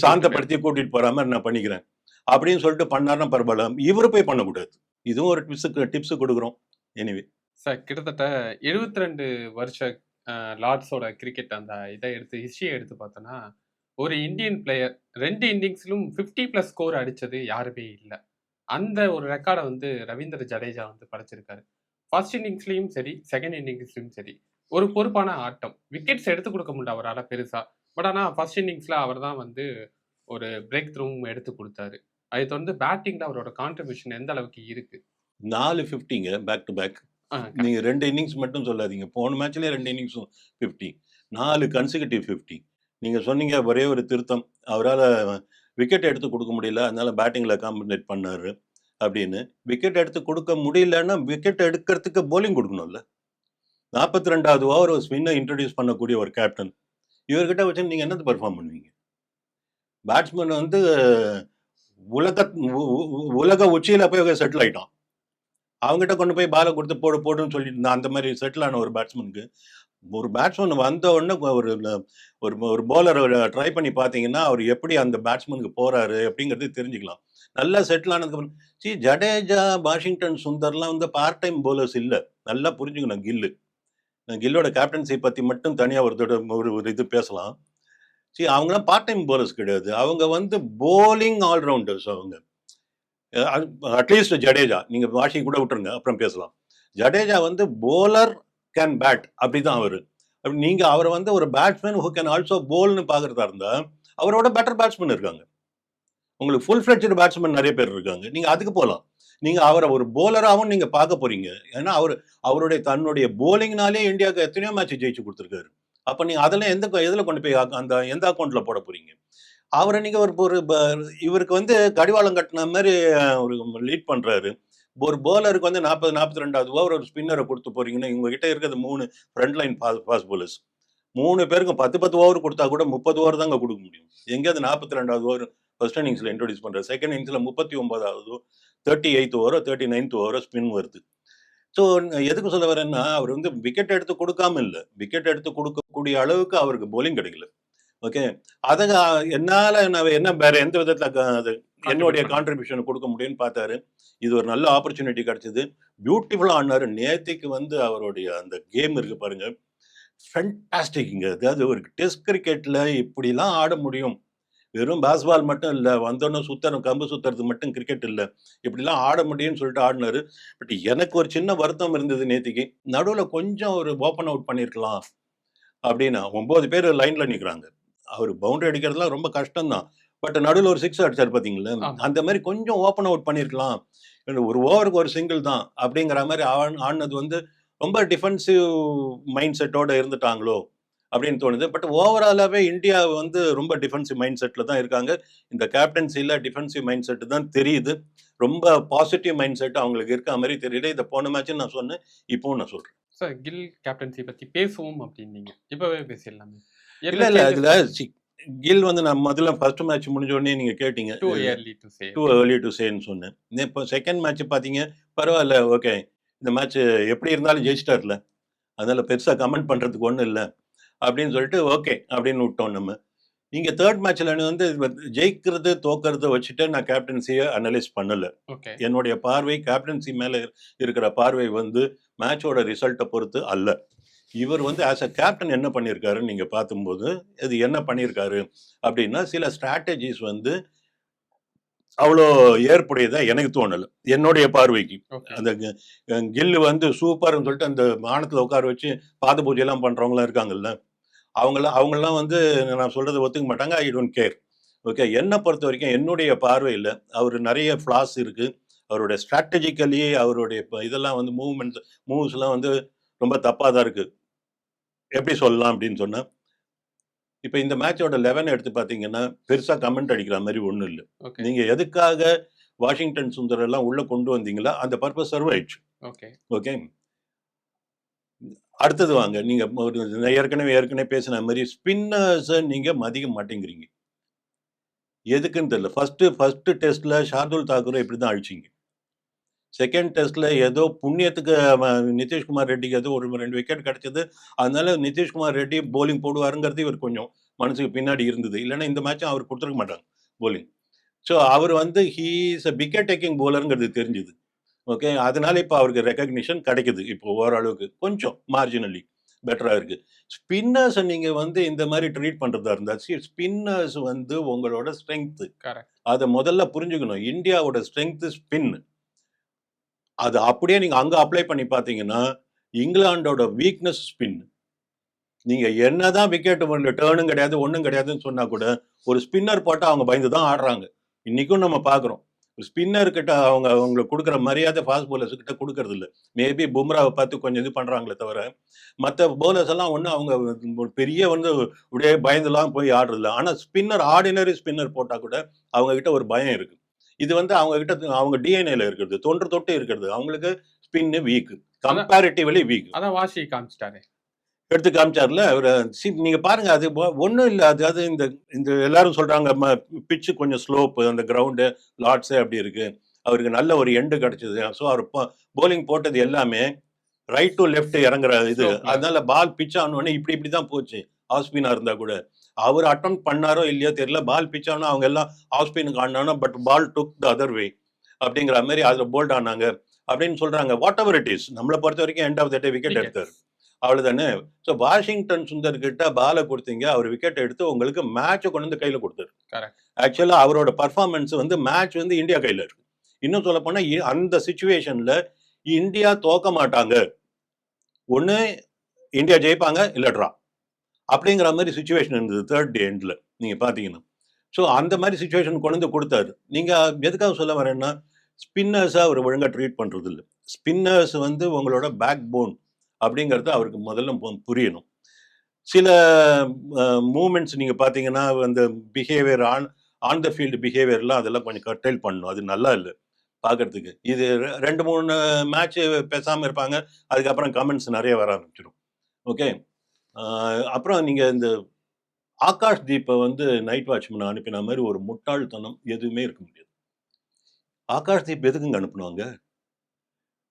சாந்தப்படுத்தி கூட்டிட்டு போற மாரி நான் பண்ணிக்கிறேன். அப்படின்னு சொல்லிட்டு பண்ணாருன்னா பரவால்ல. இவரு போய் பண்ணக்கூடாது. இதுவும் ஒரு டிப்ஸ் டிப்ஸ் குடுக்குறோம். எனிவே. சார் கிட்டத்தட்ட 72 வருஷ அ லார்ட்ஸோட கிரிக்கெட் அந்த இத எடுத்து ஹிஸ்டரிய எடுத்து பார்த்தோம்னா, ஒரு இந்தியன் பிளேயர் 2 இன்னிங்ஸ்லும் 50 பிளஸ் ஸ்கோர் அடிச்சது யாருமே இல்ல. அந்த ஒரு ரெக்கார்ட வந்து ரவீந்திர ஜடேஜா வந்து படைச்சிருக்காரு. ஃபர்ஸ்ட் இன்னிங்ஸ்லயும் சரி, செகண்ட் இன்னிங்ஸ்லயும் சரி, ஒரு பொறுப்பான ஆட்டம். விக்கெட்ஸ் எடுத்து குடுக்க முடியல அவரால பெருசா. பட் ஆனா ஃபர்ஸ்ட் இன்னிங்ஸ்ல அவர் தான் வந்து ஒரு பிரேக் த்ரூவும் எடுத்து குடுத்தாரு. அதை தொடர்ந்து பேட்டிங்ல அவரோட கான்ட்ரிபியூஷன் எந்த அளவுக்கு இருக்கு? 4 50ங்க பேக் டு பேக். ஆ நீங்க கரெக்ட். 2 இன்னிங்ஸ் மட்டும் சொல்லாதீங்க. போன மேட்ச்லயே 2 இன்னிங்ஸும் 50. 4 கன்சிக்யூட்டிவ் 50. நீங்க சொன்னீங்க ஒரே ஒரு திருத்தம். அவரால விக்கெட் எடுத்து கொடுக்க முடியல. அதனால பேட்டிங்ல காம்பன்சேட் பண்ணாரு அப்படின்னு. விக்கெட் எடுத்து கொடுக்க முடியலன்னா, விக்கெட் எடுக்கிறதுக்கு பவுலிங் குடுக்கணும்ல. 42வது ஓவர் ஒரு ஸ்பின்னை இன்ட்ரடியூஸ் பண்ணக்கூடிய ஒரு கேப்டன். இவர்கிட்ட வச்சு நீங்க என்னது பெர்ஃபார்ம் பண்ணுவீங்க? பேட்ஸ்மேன் வந்து உலக உலக உச்சியில போய் செட்டில் ஆயிட்டான். அவங்ககிட்ட கொண்டு போய் பாலை கொடுத்து போடு போடுன்னு சொல்லி இருந்தான். அந்த மாதிரி செட்டில் ஆன ஒரு பேட்ஸ்மேனுக்கு, ஒரு பேட்ஸ்மேன் வந்த உடனே ஒரு ஒரு ஒரு பவுலர ட்ரை பண்ணி பார்த்தீங்கன்னா, அவர் எப்படி அந்த பேட்ஸ்மேனுக்கு போறாரு அப்படிங்கிறது தெரிஞ்சுக்கலாம். நல்லா செட்டில் ஆனதுக்கப்புறம் சி ஜடேஜா, வாஷிங்டன் சுந்தர்லாம் வந்து பார்ட் டைம் போலர்ஸ் இல்லை நல்லா புரிஞ்சுக்கணும் கில்லு. கில்லோட கேப்டன்சி பற்றி மட்டும் தனியாக ஒருத்தோட ஒரு ஒரு இது பேசலாம். சி அவங்களாம் பார்ட் டைம் போலர்ஸ் கிடையாது. அவங்க வந்து பவுலிங் ஆல்ரவுண்டர்ஸ் அவங்க. At least Jadeja. நீங்கள் வாஷிங் கூட விட்டுருங்க. அப்புறம் பேசலாம். ஜடேஜா வந்து பவுலர் கேன் பேட் அப்படிதான் அவர். நீங்கள் அவரை வந்து ஒரு பேட்ஸ்மேன் ஹூ கேன் ஆல்சோ போல்னு பார்க்குறதா இருந்தால் அவரோட பெட்டர் பேட்ஸ்மேன் இருக்காங்க. உங்களுக்கு ஃபுல் ஃபிளெட்ஜ்டு பேட்ஸ்மேன் நிறைய பேர் இருக்காங்க. நீங்கள் அதுக்கு போகலாம் நீங்கள் அவரை ஒரு போலராகவும் நீங்கள் பார்க்க போகிறீங்க ஏன்னா அவர் அவருடைய தன்னுடைய போலிங்னாலே இந்தியாவுக்கு எத்தனையோ மேட்ச் ஜெயிச்சு கொடுத்துருக்காரு. அப்போ நீங்கள் அதெல்லாம் எந்த எதில் கொண்டு போய் அந்த எந்த அக்கௌண்ட்டில் போட போகிறீங்க அவரை நீங்கள் ஒரு ஒரு இவருக்கு வந்து கடிவாளம் கட்டின மாதிரி ஒரு லீட் பண்ணுறாரு ஒரு பவுலருக்கு வந்து 40, 42வது ஓவர் ஒரு ஸ்பின்னரை கொடுத்து போறீங்கன்னா, உங்ககிட்ட இருக்கிறது மூணு front line fast fast bowlers மூணு பேருக்கும் 10, 10 ஓவர் குடுத்தா கூட 30 ஓவர் தாங்க குடுக்க முடியும். எங்கேயாவது 42வது ஓவர் ஃபர்ஸ்ட் இன்னிங்ஸில் இன்ட்ரடியூஸ் பண்றாரு. செகண்ட் இன்னிங்ஸில் முப்பத்தி ஒன்பதாவது தேர்ட்டி எயித் ஓவரோ, 39த் ஓவரோ ஸ்பின் வருது. ஸோ எதுக்கு சொல்ல வரேன்னா, அவர் வந்து விக்கெட் எடுத்து குடுக்காம இல்ல. விக்கெட் எடுத்து குடுக்கக்கூடிய அளவுக்கு அவருக்கு பவுலிங் கிடைக்கல. ஓகே. அத என்னால என்ன வேற எந்த விதத்தில் க அது என்னுடைய கான்ட்ரிபியூஷன் குடுக்க முடியும்னு பார்த்தாரு. இது ஒரு நல்ல ஆப்பர்ச்சுனிட்டி கிடைச்சது. பியூட்டிஃபுல்லா ஆடுனாரு. நேத்தைக்கு வந்து அவருடைய அந்த கேம் இருக்கு பாருங்க. ஃபேன்டாஸ்டிக்ங்க. அதாவது ஒரு டெஸ்ட் கிரிக்கெட்ல இப்படிலாம் ஆட முடியும். வெறும் பேஸ்பால் மட்டும் இல்ல. வந்தோனே சுத்தணும், கம்பு சுத்துறது மட்டும் கிரிக்கெட் இல்ல. இப்படிலாம் ஆட முடியும்னு சொல்லிட்டு ஆடுனாரு. பட் எனக்கு ஒரு சின்ன வருத்தம் இருந்தது நேத்திக்கு. நடுவுல கொஞ்சம் ஒரு ஓப்பன் அவுட் பண்ணியிருக்கலாம். அப்படின்னா 9 பேர் லைன்ல நிக்கிறாங்க. அவர் பவுண்டரி அடிக்கிறதுலாம் ரொம்ப கஷ்டம் தான் பட் நடுவில் ஒரு சிக்ஸ் அடிச்சார் பார்த்தீங்களா. அந்த மாதிரி கொஞ்சம் ஓப்பன் அவுட் பண்ணியிருக்கலாம் ஒரு ஓவருக்கு ஒரு சிங்கிள் தான் அப்படிங்கிற மாதிரி ஆடினது வந்து ரொம்ப டிஃபென்சிவ் மைண்ட் செட்டோட இருந்துட்டாங்களோ அப்படின்னு தோணுது. பட் ஓவராலாகவே இந்தியா வந்து ரொம்ப டிஃபென்சிவ் மைண்ட் செட்டில் தான் இருக்காங்க. இந்த கேப்டன்சியில் டிஃபென்சிவ் மைண்ட் செட்டு தான் தெரியுது. ரொம்ப பாசிட்டிவ் மைண்ட் செட் அவங்களுக்கு இருக்க மாதிரி தெரியல. இதை போன மேட்ச் நான் சொன்னேன். இப்போவும் நான் சொல்கிறேன் சார் கில் கேப்டன்சி பத்தி பேசுவோம் அப்படின்னீங்க. இப்பவே பேசிடலாமே. இல்ல இல்ல அதுல சி- கில் வந்து நான் முதல்ல ஃபர்ஸ்ட் மேட்ச் முடிஞ்ச உடனே நீங்க கேட்டீங்க. Too early to say too early to சேன்னு சொன்னேன். இப்போ செகண்ட் மேட்ச் பார்த்தீங்க பரவாயில்ல ஓகே இந்த மேட்ச் எப்படி இருந்தாலும் ஜெயிச்சிட்டார்ல. அதனால பெருசாக கமெண்ட் பண்ணுறதுக்கு ஒன்றும் இல்லை. அப்படின்னு சொல்லிட்டு ஓகே அப்படின்னு விட்டோம் நம்ம. இங்கே தேர்ட் மேட்ச்சில் வந்து ஜெயிக்கிறது தோக்கிறது வச்சுட்டு நான் கேப்டன்சியை அனலைஸ் பண்ணலை. என்னுடைய பார்வை கேப்டன்சி மேலே இருக்கிற பார்வை வந்து மேட்சோட ரிசல்ட்டை பொறுத்து அல்ல. இவர் வந்து ஆஸ் அ கேப்டன் என்ன பண்ணியிருக்காருன்னு நீங்கள் பார்க்கும்போது இது என்ன பண்ணியிருக்காரு அப்படின்னா சில ஸ்ட்ராட்டஜிஸ் வந்து அவ்வளோ ஏற்புடையதா எனக்கு தோணலை. என்னுடைய பார்வைக்கு. அந்த கில்லு வந்து சூப்பர்னு சொல்லிட்டு அந்த வானத்தில் உட்கார வச்சு பாத பூஜையெல்லாம் பண்ணுறவங்களாம் இருக்காங்கல்ல அவங்களாம் அவங்கெல்லாம் வந்து நான் சொல்கிறத ஒத்துக்க மாட்டாங்க. ஐ டோன்ட் கேர் ஓகே என்னை பொறுத்த வரைக்கும் என்னுடைய பார்வையில் அவர் நிறைய ஃப்ளாஸ் இருக்குது அவருடைய ஸ்ட்ராட்டஜிக்கலி அவருடைய இப்ப இதெல்லாம் வந்து மூவ்மெண்ட்ஸ் மூவ்ஸ்லாம் வந்து ரொம்ப தப்பாக தான் இருக்குது எப்படி சொல்லலாம் அப்படின்னு சொன்னால் இப்போ இந்த மேட்சோட லெவன் எடுத்து பார்த்தீங்கன்னா பெருசாக கமெண்ட் அடிக்கிற மாதிரி ஒன்றும் இல்லை. நீங்கள் எதுக்காக வாஷிங்டன் சுந்தர் எல்லாம் உள்ளே கொண்டு வந்தீங்களா அந்த பர்பஸ் சர்வ் ஆயிடுச்சு. ஓகே ஓகே அடுத்தது வாங்க. நீங்க ஒரு ஏற்கனவே ஏற்கனவே பேசின மாதிரி ஸ்பின்னர்ஸை நீங்க மதிக்க மாட்டேங்கிறீங்க. எதுக்குன்னு தெரியல. ஃபர்ஸ்ட் ஃபர்ஸ்ட் டெஸ்ட்ல ஷார்துல் தாக்கூரை இப்படி தான் அழிச்சிங்க. செகண்ட் டெஸ்ட்ல ஏதோ புண்ணியத்துக்கு நிதிஷ்குமார் ரெட்டிக்கு ஏதோ ஒரு ரெண்டு விக்கெட் கிடைச்சது. அதனால நிதிஷ்குமார் ரெட்டி போலிங் போடுவாருங்கிறது இவர் கொஞ்சம் மனசுக்கு பின்னாடி இருந்தது. இல்லைன்னா இந்த மேட்சும் அவர் கொடுத்துருக்க மாட்டாங்க போலிங் ஸோ அவர் வந்து ஹீஸ் அ விக்கெட் டேக்கிங் போலருங்கிறது தெரிஞ்சுது. ஓகே அதனால இப்போ அவருக்கு ரெக்கக்னிஷன் கிடைக்குது. இப்போ ஓரளவுக்கு கொஞ்சம் மார்ஜினலி பெட்டராக இருக்கு. ஸ்பின்னர்ஸை நீங்கள் வந்து இந்த மாதிரி ட்ரீட் பண்ணுறதா இருந்தால் ஸ்பின்னர்ஸ் வந்து உங்களோட ஸ்ட்ரென்த்து கரெக்ட் அதை முதல்ல புரிஞ்சுக்கணும். இந்தியாவோட ஸ்ட்ரென்த்து ஸ்பின் அது அப்படியே நீங்கள் அங்கே அப்ளை பண்ணி பார்த்தீங்கன்னா இங்கிலாண்டோட வீக்னஸ் ஸ்பின் நீங்கள் என்ன தான் விக்கெட் டேர்னும் கிடையாது ஒன்றும் கிடையாதுன்னு சொன்னால் கூட ஒரு ஸ்பின்னர் போட்டால் அவங்க பயந்து தான் ஆடுறாங்க. இன்றைக்கும் நம்ம பார்க்குறோம். ஸ்பின்னர் கிட்ட அவங்க அவங்களுக்கு கொடுக்குற மரியாதை ஃபாஸ்ட் bowlers கிட்ட கொடுக்கறது இல்லை. மேபி பும்ராவை பார்த்து கொஞ்சம் இது பண்ணுறாங்களே தவிர மற்ற போலர்ஸ் எல்லாம் ஒன்றும் அவங்க ஒரு பெரிய வந்து அப்படியே பயந்துலாம் போய் ஆடுறதில்ல. ஆனால் ஸ்பின்னர் ஆர்டினரி ஸ்பின்னர் போட்டால் கூட அவங்கக்கிட்ட ஒரு பயம் இருக்குது இது வந்து அவங்க கிட்ட அவங்க டிஎன்ஏல இருக்கிறது தொன்று தொட்டு இருக்கிறது. அவங்களுக்கு ஸ்பின்னு வீக் கம்பேரிட்டிவ்லி வீக் அதான் வாஷி காமிச்சிட்டாரு. எடுத்து காமிச்சார்ல அவர் சி நீங்க பாருங்க அது ஒன்றும் இல்லை அதாவது இந்த இந்த எல்லாரும் சொல்றாங்க பிச்சு கொஞ்சம் ஸ்லோப்பு அந்த கிரவுண்டு லாட்ஸே அப்படி இருக்கு. அவருக்கு நல்ல ஒரு எண்டு கிடைச்சது. ஸோ அவர் போலிங் போட்டது எல்லாமே ரைட் டு லெஃப்ட் இறங்குற இது. அதனால பால் பிச் ஆனோடனே இப்படி இப்படி தான் போச்சு. ஆஃப் ஸ்பின்னா இருந்தா கூட. அவர் அட்டம் பண்ணாரோ இல்லையோ தெரியல. பால் பிச் ஆனோ அவங்க எல்லாம் ஆஃப் ஸ்பினுக்கு ஆடினானோ but ball took the other way அப்படிங்கிற மாதிரி அதில் போல்ட் ஆனாங்க. அப்படின்னு சொல்றாங்க. வாட் எவர் இட் இஸ் நம்மளை பொறுத்த வரைக்கும் end of the day wicket. எடுத்தார். அவ்வளவுதானே? ஸோ வாஷிங்டன் சுந்தர் கிட்ட பாலை கொடுத்தீங்க. அவர் விக்கெட் எடுத்து உங்களுக்கு மேட்சை கொண்டு வந்து கையில கொடுத்தாரு. Correct. ஆக்சுவலா அவரோட பர்ஃபார்மன்ஸ் வந்து மேட்ச் வந்து இந்தியா கையில இருக்கு. இன்னும் சொல்ல போனா இ- அந்த சுச்சுவேஷன்ல இந்தியா தோக்க மாட்டாங்க. ஒண்ணு இந்தியா ஜெயிப்பாங்க இல்ல ட்ரா அப்படிங்கிற மாதிரி சுச்சுவேஷன் இருந்தது தேர்ட் டே எண்டில் நீங்கள் பார்த்தீங்கன்னா. ஸோ அந்த மாதிரி சுச்சுவேஷன் கொண்டு வந்து கொடுத்தாரு. நீங்கள் எதுக்காக சொல்ல வரேன்னா ஸ்பின்னர்ஸாக அவர் ஒழுங்காக ட்ரீட் பண்ணுறது இல்லை ஸ்பின்னர்ஸ் வந்து உங்களோட பேக் போன் அப்படிங்கிறது அவருக்கு முதல்ல புரியணும். சில மூமெண்ட்ஸ் நீங்கள் பார்த்தீங்கன்னா அந்த behaviour on on the field பிஹேவியர்லாம் அதெல்லாம் கொஞ்சம் கர்டைல் பண்ணணும். அது நல்லா இல்லை பார்க்கறதுக்கு. இது ரெ- ரெண்டு மூணு மேட்ச் பேசாமல் இருப்பாங்க. அதுக்கப்புறம் கமெண்ட்ஸ் நிறைய வர ஆரம்பிச்சிடும் ஓகே அப்புறம் நீங்கள் இந்த ஆகாஷ் தீப்பை வந்து நைட் வாட்ச்மேன் அனுப்பின மாதிரி ஒரு முட்டாள்தனம் எதுவுமே இருக்க முடியாது. ஆகாஷ் தீப் எதுக்குங்க அனுப்புனாங்க?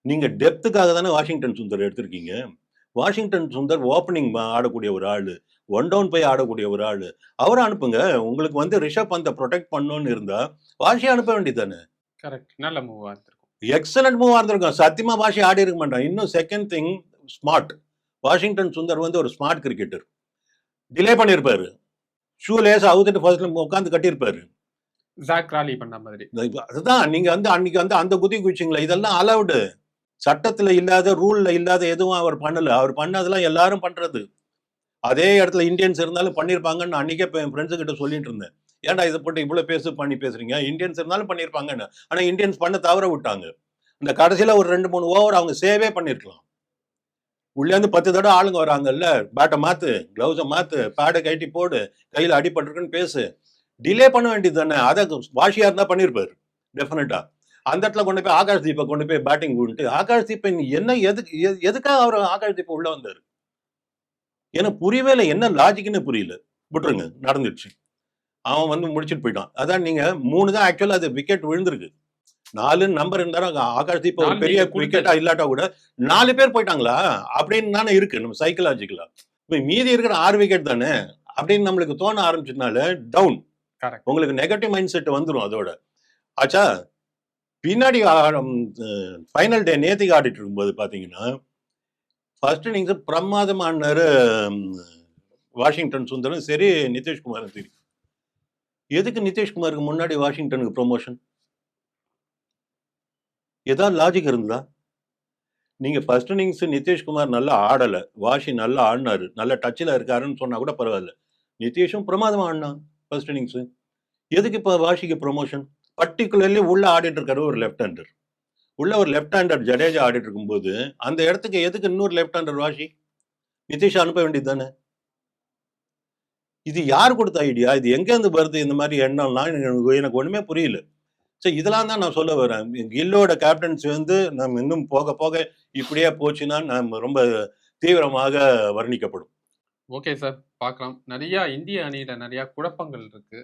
நீங்க டெப்த்துக்காக தானே வாஷிங்டன் சுந்தர் எடுத்திருக்கீங்க. வாஷிங்டன் சுந்தர் ஓப்பனிங் ஆடக்கூடிய ஒரு ஆளு ஒன் டவுன் போய் ஆடக்கூடிய ஒரு ஆளு. அவரை அனுப்புங்க. உங்களுக்கு வந்து ரிஷப் பந்தை ப்ரொடெக்ட் பண்ணணும்னு இருந்தா வாஷி அனுப்ப வேண்டியதானே கரெக்ட். நல்ல மூவா இருந்திருக்கும். எக்ஸலண்ட் மூவா இருந்திருக்கும். சத்தியமா வாஷி ஆடி இருக்க மாட்டான். இன்னும் second thing smart. Washington Sundar வந்து ஒரு ஸ்மார்ட் கிரிக்கெட்டர் டிலே பண்ணியிருப்பாரு ஷூ லேஸ் அவுத்துட்டு ஃபர்ஸ்ட்ல உட்காந்து கட்டியிருப்பாரு ஜாக் ராலி பண்ண மாதிரி. அதுதான் நீங்க வந்து அன்னைக்கு வந்து அந்த குதி குச்சிங்களா இதெல்லாம் அலவுடு சட்டத்துல இல்லாத ரூல்ல இல்லாத எதுவும் அவர் பண்ணல. அவர் பண்ணதெல்லாம் எல்லாரும் பண்றது. அதே இடத்துல இந்தியன்ஸ் இருந்தாலும் பண்ணியிருப்பாங்கன்னு அன்றைக்கே என் ஃப்ரெண்ட்ஸு கிட்ட சொல்லிட்டு இருந்தேன். ஏன்டா இதை போட்டு இவ்வளோ பேசு பண்ணி பேசுறீங்க? இந்தியன்ஸ் இருந்தாலும் பண்ணியிருப்பாங்கன்னு ஆனால் இந்தியன்ஸ் பண்ண தவற விட்டாங்க. இந்த கடைசியில் ஒரு ரெண்டு மூணு ஓவர் அவங்க சேவே பண்ணியிருக்கலாம் உள்ளேருந்து பத்து தடவை ஆளுங்க வராங்கல்ல? பேட்டை மாத்து க்ளவுஸை மாத்து பேடை கட்டி போடு கையில் அடிபட்டிருக்குன்னு பேசு. டிலே பண்ண வேண்டியது தானே. அதை வாஷியா இருந்தா பண்ணியிருப்பாரு டெஃபினட்டா அந்த இடத்துல கொண்டு போய் ஆகாஷ் தீப்பை கொண்டு போய் பேட்டிங் விட்டு ஆகாஷ் தீபன் என்ன எதுக்கு எதுக்காக அவர் ஆகாஷ் தீபம் உள்ள வந்தார்? எனக்கு புரியவே இல்லை. என்ன லாஜிக்னு புரியல. விட்டுருங்க. நடந்துடுச்சு. அவன் வந்து முடிச்சிட்டு போயிட்டான். அதான் நீங்க மூணு தான் ஆக்சுவலா அது விக்கெட் விழுந்திருக்கு. நாலு நம்பர் இருந்தாலும் ஆகாஷ் தீப் ஒரு பெரிய. விக்கெட்டா இல்லாட்டா கூட நாலு பேர் போயிட்டாங்களா? அப்படின்னு தானே இருக்கு நம்ம சைக்கலாஜிக்கலா இப்ப மீதி இருக்கிற ஆறு விக்கெட் தானே? அப்படின்னு நம்மளுக்கு தோண ஆரம்பிச்சதுனால டவுன் உங்களுக்கு நெகட்டிவ் மைண்ட் செட் வந்துடும் அதோட. ஆச்சா? பின்னாடி ஃபைனல் டே நேத்திக்கு ஆடிட்டு இருக்கும்போது பார்த்தீங்கன்னா ஃபர்ஸ்ட் இன்னிங்ஸ் பிரமாதமானாரு வாஷிங்டன் சுந்தரம் சரி நிதிஷ்குமாரும் சரி எதுக்கு நிதிஷ்குமாருக்கு முன்னாடி வாஷிங்டனுக்கு ப்ரொமோஷன் ஏதாவது லாஜிக் இருந்தா நீங்கள் ஃபர்ஸ்ட் இன்னிங்ஸ் நிதிஷ்குமார் நல்லா ஆடலை வாஷி நல்லா ஆடினாரு நல்ல டச்சில் இருக்காருன்னு சொன்னால் கூட பரவாயில்ல. நிதிஷும் பிரமாதமாக ஆடினான் ஃபர்ஸ்ட் இன்னிங்ஸு எதுக்கு இப்போ வாஷிக்கு ப்ரொமோஷன் பர்டிகுலர்லி உள்ள ஆடிட்டு இருக்காரு ஒரு லெஃப்ட் ஹேண்டர் உள்ள ஒரு லெஃப்ட் ஹேண்டர் ஜடேஜா ஆடிட்டு இருக்கும்போது அந்த இடத்துக்கு எதுக்கு இன்னொரு லெஃப்ட் ஹேண்டர் வாஷி? நிதிஷ் அனுப்ப வேண்டியது தானே? இது யார் கொடுத்த ஐடியா இது எங்கேருந்து வருது? இந்த மாதிரி எண்ணம்லாம் எனக்கு எனக்கு ஒன்றுமே புரியல. சரி இதெல்லாம் தான் நான் சொல்ல வரேன். கில்லோட கேப்டன்சி வந்து நம்ம இன்னும் போக போக இப்படியே போச்சுன்னா நம்ம ரொம்ப தீவிரமாக வர்ணிக்கப்படும். ஓகே சார் பார்க்கலாம். நிறைய இந்திய அணியில நிறைய குழப்பங்கள் இருக்கு.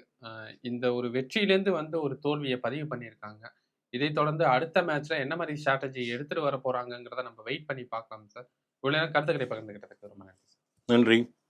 இந்த ஒரு வெற்றியிலேருந்து வந்து ஒரு தோல்வியை பதிவு பண்ணியிருக்காங்க. இதை தொடர்ந்து அடுத்த மேட்ச்ல என்ன மாதிரி ஸ்ட்ராட்டஜி எடுத்துட்டு வர போறாங்கங்கிறத நம்ம வெயிட் பண்ணி பார்க்கலாம் சார் இவ்வளவு நேரம் கருத்துக்களை பகிர்ந்துகிட்டதுக்கு ரொம்ப நன்றி நன்றி.